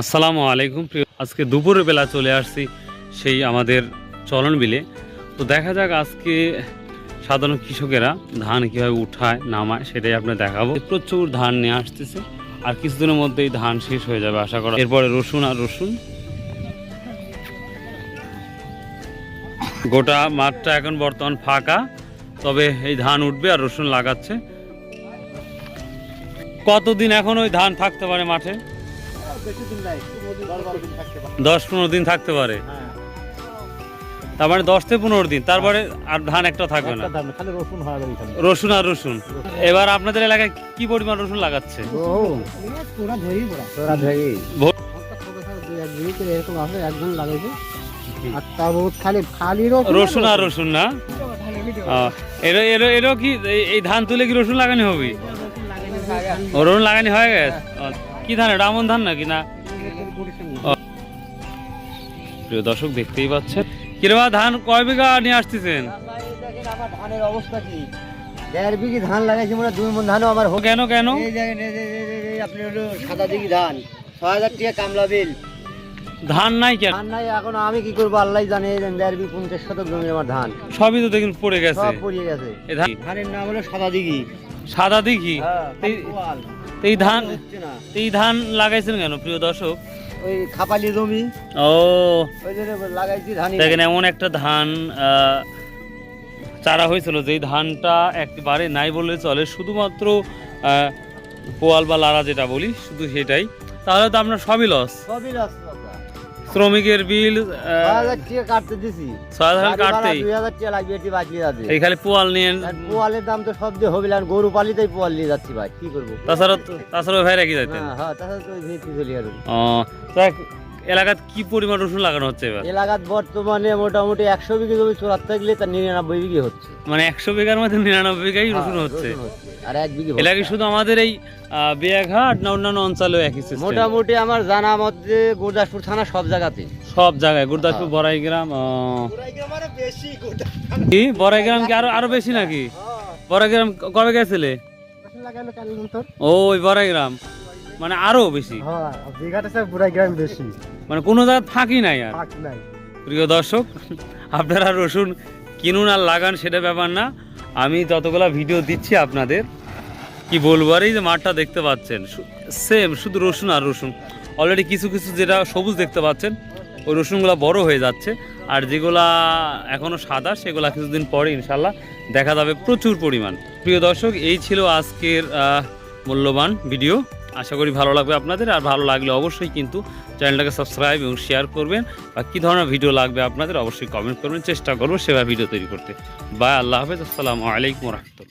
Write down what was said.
আসসালামু আলাইকুম। প্রিয়, আজকে দুপুরের বেলা চলে আসছি সেই আমাদের চলন বিলে তো দেখা যাক আজকে সাধারণ কৃষকেরা ধান কীভাবে উঠায়, নামায়, সেটাই আপনার দেখাবো। প্রচুর ধান নিয়ে আসতেছে, আর কিছুদিনের মধ্যেই ধান শেষ হয়ে যাবে, আশা করা এরপরে রসুন আর রসুন। গোটা মাঠটা এখন বর্তমান ফাঁকা, তবে এই ধান উঠবে আর রসুন লাগাচ্ছে। কতদিন এখন ওই ধান থাকতে পারে মাঠে? দশ পনেরো দিন থাকতে পারে। হ্যাঁ। তার মানে দশ থেকে পনেরো দিন তারপরে আর ধান একটা থাকবে না। রসুন আর রসুন এবার আপনাদের এলাকায় কি পরিমাণ রসুন লাগাচ্ছে? রসুন আর রসুন না? এর এর কি এই- এই ধান তুলে কি রসুন লাগানি হবে? রসুন লাগানি হয়ে গেছে। কি ধান এটা? আমন ধান নাকি না? প্রিয় দর্শক দেখতেই পাচ্ছেন। কিরবা ধান কয় বিঘা নিয়ে আসতেছেন? ধানের অবস্থা কি দেড় বিঘি ধান লাগাইছি দুই মন ধানও আমার ও কেন কেন? আপনি হলো সাদা দিঘি ধান ছয় হাজার টাকা কামলা বিল। ধান নাই কেন? ধান নাই এখন আমি কি করব আল্লাহ জানে দেড় বিঘি পঞ্চাশ শতক জমি আমার ধান। সবই তো দেখুন পড়ে গেছে। সব পড়িয়ে গেছে। ধানের নাম হলো সাদা দিঘি। সাদা দিঘি? হ্যাঁ এই- ধান এই ধান লাগাইছেন কেন প্রিয় দর্শক? ওই খাপালি জমি। ও। লাগাইছি ধান দেখেন এমন একটা ধান চারা হয়েছিল যেই ধানটা একবারে নাই বললে চলে। শুধুমাত্র পোয়াল বা লারা যেটা বলি শুধু সেটাই। তাহলে তো আপনার সবই লস সবই রাস্তা শ্রমিকের বিল কাটতে দিছি। ছয় হাজার কাটতেই দুই হাজার টাকা লাগবে এটি এই খালি পোয়াল নিয়ে পোয়ালের দাম তো সব দিয়ে হবে গরু পালিতেই পোয়াল নিয়ে যাচ্ছি ভাই কি করব? তাছাড়া তাছাড়া ভাই রেখে যাইতেন? হ্যাঁ হ্যাঁ তাছাড়া তো চলে গেল ও তো এক- এলাকাত কি পরিমাণ রসুন লাগানো হচ্ছে এবার? এলাকাত বর্তমানে মোটামুটি একশো বিঘে জমি চোরাত থাকলে তার নিরানব্বই বিঘে হচ্ছে। মানে একশো বিঘার মধ্যে নিরানব্বই বিঘাই রসুন হ্যাঁ, হচ্ছে। আর এক বিঘে। এলাকায় শুধু আমাদের এই বিয়াঘাট না অন্যান্য অঞ্চলেও একই মোটামুটি আমার জানা মধ্যে গুরদাসপুর থানা সব জায়গাতে সব জায়গায় গুরদাসপুর বড়াইগ্রাম আহ, কি? বড়াইগ্রাম কি আরও আরও বেশি নাকি? বড়াইগ্রাম ক- কবে গেছিলে? ও ওই বড়াইগ্রাম। মানে আরও বেশি? হ্যাঁ বিঘাটা স্যার পুরাই বেশি। মানে কোনো জায়গায় ফাঁকি নাই আর। ফাঁক নাই। প্রিয় দর্শক আপনারা রসুন কিনুন আর লাগান সেটা ব্যাপার না। আমি যতগুলা ভিডিও দিচ্ছি আপনাদের। কি বলব আর এই যে মাঠটা দেখতে পাচ্ছেন সেম শুধু রসুন আর রসুন। অলরেডি কিছু কিছু যেটা সবুজ দেখতে পাচ্ছেন ওই রসুনগুলো বড় হয়ে যাচ্ছে। আর যেগুলা এখনও সাদা সেগুলা কিছুদিন পরে ইনশাল্লাহ দেখা যাবে প্রচুর পরিমাণ। প্রিয় দর্শক এই ছিল আজকের মূল্যবান ভিডিও। আশা করি ভালো লাগবে আপনাদের, আর ভালো লাগলে অবশ্যই কিন্তু চ্যানেলটাকে সাবস্ক্রাইব এবং শেয়ার করবেন। বা কী ধরনের ভিডিও লাগবে আপনাদের অবশ্যই কমেন্ট করবেন, চেষ্টা করব সেভাবে ভিডিও তৈরি করতে। বা আল্লাহ হাফেজ, আসসালামু আলাইকুম রহমতুল্লাহ।